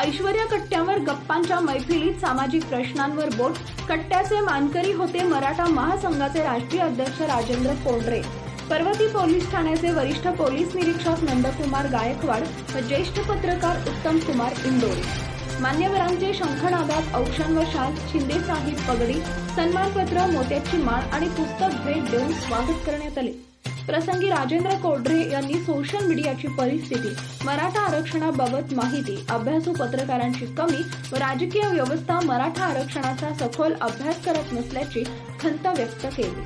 ऐश्वर्या कट्ट्यावर गप्पांच्या मैफिलीत सामाजिक प्रश्नांवर बोट कट्ट्याचे मानकरी होते मराठा महासंघाचे राष्ट्रीय अध्यक्ष राजेंद्र कोंडरे. पर्वती पोलीस ठाण्याचे वरिष्ठ पोलीस निरीक्षक नंदकुमार गायकवाड व ज्येष्ठ पत्रकार उत्तम कुमार इंदोरे. मान्यवरांचे शंखनादात औक्षण व शाल शिंदे साहिब पगडी सन्मानपत्र मोत्याची माळ आणि पुस्तक भेट देऊन स्वागत करण्यात आले. प्रसंगी राजेंद्र कोडरे यांनी सोशल मीडियाची परिस्थिती मराठा आरक्षणाबाबत माहिती अभ्यासू पत्रकारांची कमी व राजकीय व्यवस्था मराठा आरक्षणाचा सखोल अभ्यास करत नसल्याची खंत व्यक्त केली.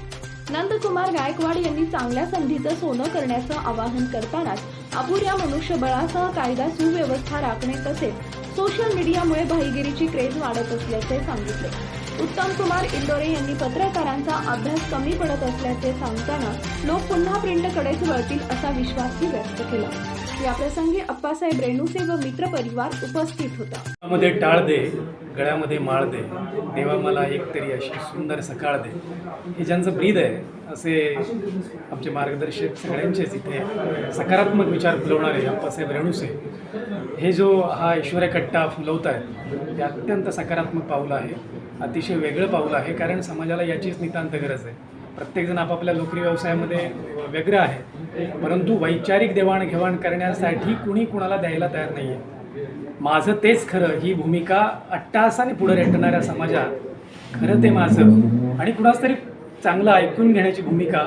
नंदकुमार गायकवाड यांनी चांगल्या संधीचं सोनं करण्याचं आवाहन करतानाच अपुऱ्या मनुष्यबळासह कायदा सुव्यवस्था राखणे तसेच सोशल मीडियामुळे भाईगिरीची क्रेज वाढत असल्याचे सांगितले. उत्तम कुमार इंदोरे यांनी पत्रकारांचा अभ्यास कमी पडत असल्याचे सांगताना लोक पुन्हा प्रिंटकडेच वळतील असा विश्वासही व्यक्त केला. याप्रसंगी अप्पासाहेब रेणुसे व मित्र परिवार उपस्थित होता. मध्ये टाळ दे गळ्यामध्ये माळ दे देवा मला एक तरी अशी सुंदर सकाळ दे. हे ज्यांचं ब्रीद आहे असे आमचे मार्गदर्शक सगळ्यांचेच इथे सकारात्मक विचार फुलवणारे अप्पासाहेब रेणुसे हे जो हा ऐश्वर्या कट्टा फुलवत आहेत हे अत्यंत सकारात्मक पाऊल आहे अतिशय वेगळं पाऊल आहे कारण समाजाला याचीच नितांत गरज आहे. प्रत्येकजण आपापल्या नोकरी व्यवसायामध्ये व्यग्र आहे. परंतु वैचारिक देवाणघेवाण करण्यासाठी कुणी कुणाला द्यायला तयार नाही आहे माझं तेच खरं ही भूमिका अट्टासाने पुढे रेटणाऱ्या समाजात खरं ते माझं आणि कुणाच तरी चांगलं ऐकून घेण्याची भूमिका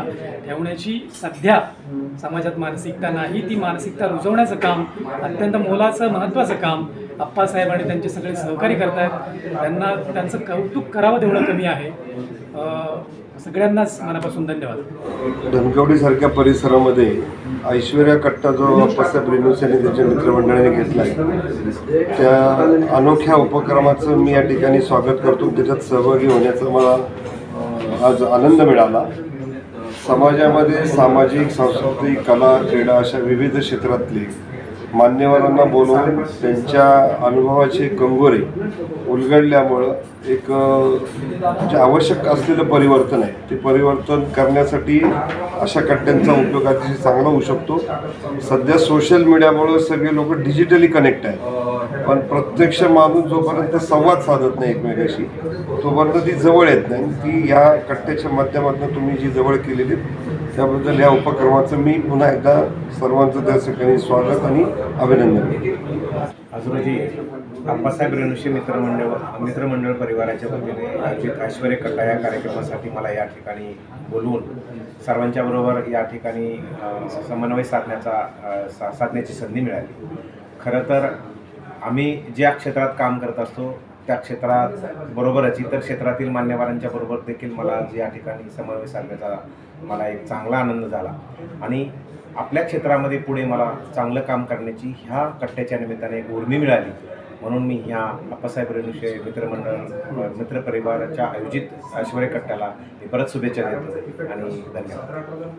ठेवण्याची सध्या समाजात मानसिकता नाही ती मानसिकता रुजवण्याचं काम अत्यंत मोलाचं महत्त्वाचं काम आप्पासाहेब आणि त्यांचे सगळे सहकारी करतायत. त्यांना त्यांचं कौतुक करावं तेवढं कमी आहे. सगळ्यांनाच मनापासून धन्यवाद. धनकवडीसारख्या परिसरामध्ये ऐश्वर्या कट्टा जो अप्पासाहेब रेणूस यांनी त्याच्या मित्रमंडळाने घेतला आहे त्या अनोख्या उपक्रमाचं मी या ठिकाणी स्वागत करतो. त्याच्यात सहभागी होण्याचा मला आज आनंद मिळाला. समाजामध्ये सामाजिक सांस्कृतिक कला क्रीडा अशा विविध क्षेत्रातले मान्यवरांना बोलवून त्यांच्या अनुभवाचे कंगोरे उलगडल्यामुळं एक जे आवश्यक असलेलं परिवर्तन आहे ते परिवर्तन करण्यासाठी अशा कट्ट्यांचा उपयोग अतिशय चांगला होऊ शकतो. सध्या सोशल मीडियामुळं सगळे लोक डिजिटली कनेक्ट आहेत. पण प्रत्यक्ष माणूस जोपर्यंत संवाद साधत नाही एकमेकाशी तोपर्यंत ती जवळ येत नाही. ती या कट्ट्याच्या माध्यमातून तुम्ही जी जवळ केलेली त्याबद्दल या उपक्रमाचं मी पुन्हा एकदा सर्वांचं त्या ठिकाणी स्वागत आणि अभिनंदन. करतो आज रोजी अप्पासाहेब रेणुशी मित्रमंडळ मित्रमंडळ परिवाराच्या वतीने आयोजित ऐश्वर्य कट्टा या कार्यक्रमासाठी मला या ठिकाणी बोलवून सर्वांच्या बरोबर या ठिकाणी समन्वय साधण्याचा सा साधण्याची संधी मिळाली. खरं तर आम्ही ज्या क्षेत्रात काम करत असतो त्या क्षेत्रात बरोबरच इतर क्षेत्रातील मान्यवरांच्या बरोबर देखील मला आज या ठिकाणी समन्वय साधण्याचा मला एक चांगला आनंद झाला. आणि आपल्या क्षेत्रामध्ये पुढे मला चांगलं काम करण्याची ह्या कट्ट्याच्या निमित्ताने एक उर्मी मिळाली. म्हणून मी ह्या अप्पासाहेब रेणुशे मित्रमंडळ मित्रपरिवाराच्या आयोजित ऐश्वर्य कट्ट्याला मी परत शुभेच्छा देतो. आणि धन्यवाद.